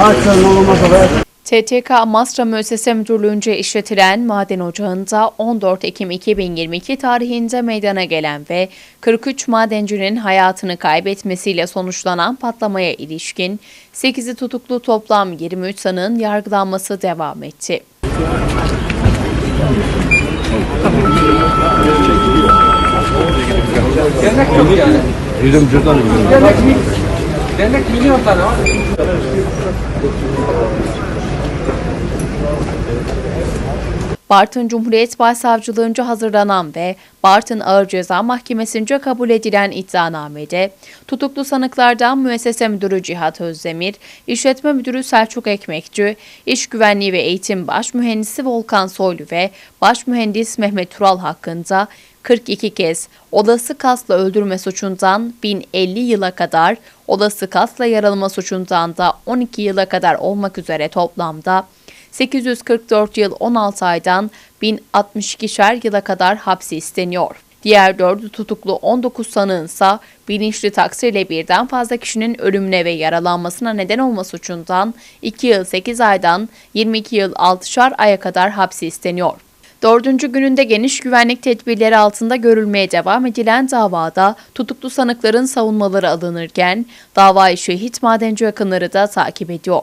Açsan olmaz olur. TTK Amasra Müessese Müdürlüğü'nce işletilen maden ocağında 14 Ekim 2022 tarihinde meydana gelen ve 43 madencinin hayatını kaybetmesiyle sonuçlanan patlamaya ilişkin 8'i tutuklu toplam 23 sanığın yargılanması devam etti. Demek milyon tane var. Bartın Cumhuriyet Başsavcılığınca hazırlanan ve Bartın Ağır Ceza Mahkemesi'nce kabul edilen iddianamede tutuklu sanıklardan Müessese Müdürü Cihat Özdemir, İşletme Müdürü Selçuk Ekmekçi, İş Güvenliği ve Eğitim Baş Mühendisi Volkan Soylu ve Baş Mühendis Mehmet Tural hakkında 42 kez olası kasla öldürme suçundan 1050 yıla kadar, olası kasla yaralama suçundan da 12 yıla kadar olmak üzere toplamda 844 yıl 16 aydan 1062'şer yıla kadar hapsi isteniyor. Diğer dördü tutuklu 19 sanığın ise bilinçli taksirle birden fazla kişinin ölümüne ve yaralanmasına neden olma suçundan 2 yıl 8 aydan 22 yıl 6'şar aya kadar hapsi isteniyor. Dördüncü gününde geniş güvenlik tedbirleri altında görülmeye devam edilen davada tutuklu sanıkların savunmaları alınırken davayı şehit madenci yakınları da takip ediyor.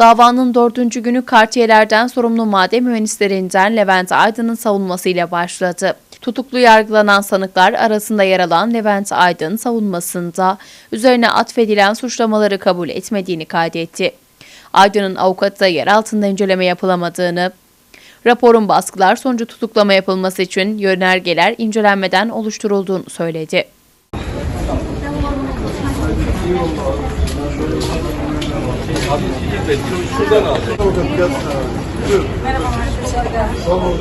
Davanın dördüncü günü kartiyelerden sorumlu maden mühendislerinden Levent Aydın'ın savunmasıyla başladı. Tutuklu yargılanan sanıklar arasında yer alan Levent Aydın savunmasında üzerine atfedilen suçlamaları kabul etmediğini kaydetti. Aydın'ın avukatı da yer altında inceleme yapılamadığını, raporun baskılar sonucu tutuklama yapılması için yönergeler incelenmeden oluşturulduğunu söyledi. Şuradan alacağım. Merhaba. Sağ olun.